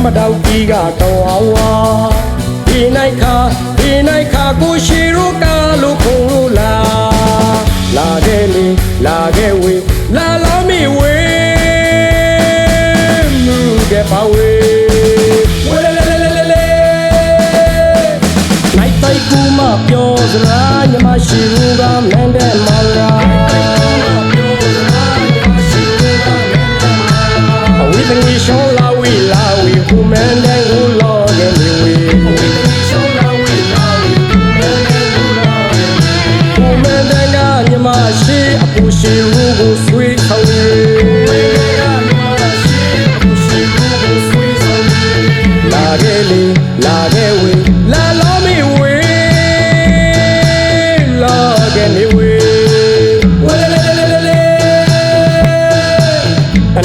မ်းမတောက်ကြီးကတော်ဝါဒီနိုင်ခါဒီနိုင်ခါကိုရှိရိုကလို့ခုံလို့လာလာခဲ့လေလာခဲ့ဝေလာလာမီဝေမူခဲ့ပါဝေဝေလေလေလေလေလေနိုင်တိုက်ကူမပြောစလားညမရှိဘူးကမန်တဲ့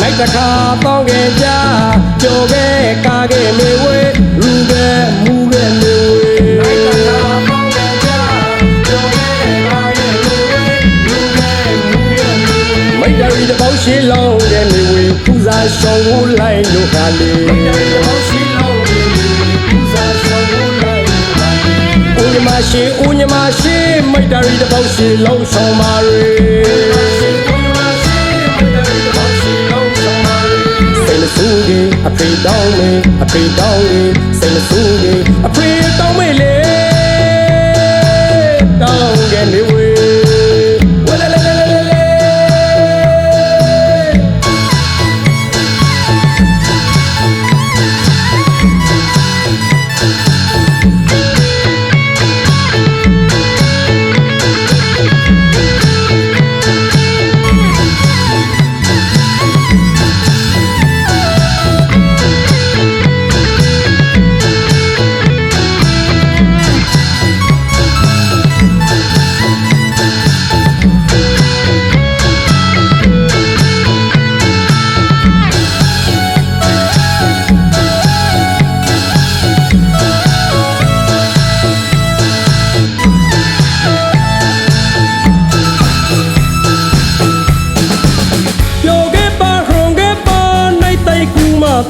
င်တခါတော့ခဲ့ကြကြော်ခဲ့ ရီတပေါင်းရှိလုံးတဲ့မေဝေပူဇာရှောင်းဦးလိုက်လို့ခါလေမိတ်တရီတပေါင်းရှိလုံးတဲ့မေဝေပူဇာရှောင်းဦးလိုက်ဦးညမရှိဦးညမရှိမိတ်တရီတပေါင်းရှိလုံးဆောင်ပါရေစိတ်မဆူကြီးအဖေတောင်းမေအဖေတောင်းကြီးစိတ်မဆူကြီးအဖေတောင်းမေ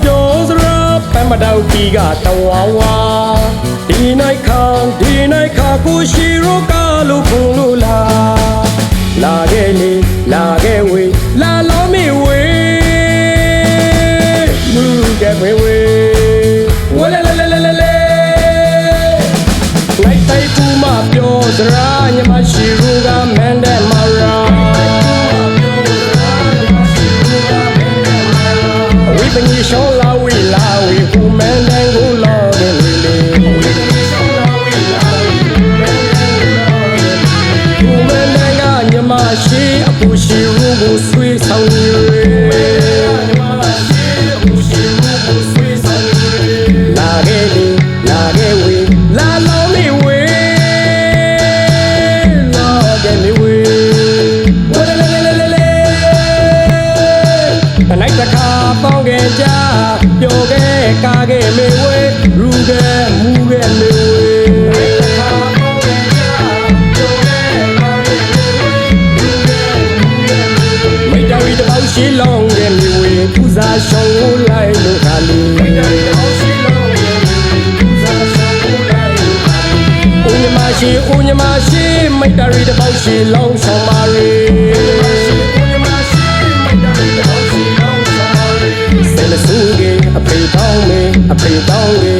ပြောစရာပန်းမတောက်ကြီးကတဝါဝါဒီနိုင်ခါဒီနိုင်ခါကိုရှိရိုကလို့ခုံလို့လာလာခဲ့လေလာခဲ့ဝေလာလောမီဝေမူခဲ့ဝေဝေဝလေလေလေလေလေလေလိုက်တိုက်ကူမပြောစရာညမရှိရိုကမန်တဲ့မာ ဝိပညီရှောလာဝီလာဝီဟူမန်တန်ကိုလောတဲ့လေလေဟူမန်တန်ကညမရှိအပူရှိရူကိုဆွေးဆောင်ရီ ကြပျော်ခဲ့ကာခဲ့မေဝေရူခဲ့မူခဲ့မေဝေမိတ်တော်ရီတပေါင်းရှိလုံးခဲ့မေဝေပူဇာရှောင်းကိုလိုက်လို့ခါလီမိတ်တော်ရီတပေါင်းရှိလုံးခဲ့မေဝေပူဇာရှောင်းကိုလိုက်လို့ခါလီဦးညမရှိဦးညမရှိမိတ်တော်ရီတပေါင်းရှိလုံးဆောင်ပါရီ 没有道理